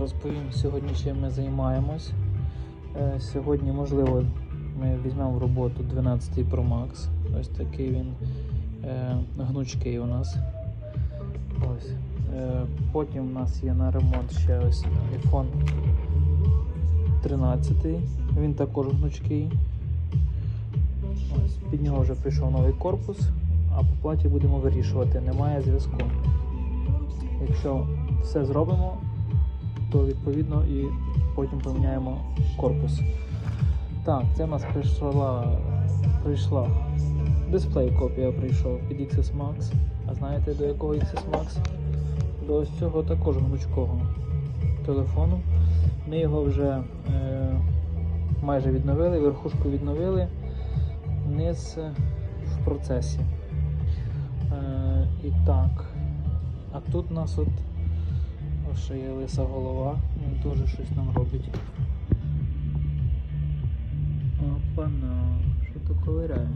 розповім сьогодні, чим ми займаємось. Е, Сьогодні, можливо, ми візьмемо в роботу 12 Pro Max. Ось такий він е, гнучкий у нас. Ось. Е, Потім у нас є на ремонт ще ось iPhone 13. Він також гнучкий. Ось, під нього вже прийшов новий корпус, а по платі будемо вирішувати, немає зв'язку. Якщо все зробимо, то відповідно і потім поміняємо корпус. Так, це в нас прийшла, прийшла дисплей копія прийшов під XS Max. А знаєте до якого XS Max? До ось цього також гнучкого телефону. Ми його вже е, майже відновили, верхушку відновили, низ е, в процесі. Е, і так. А тут у нас от ще є лиса голова, він теж щось нам робить. Опана, що то ковиряє?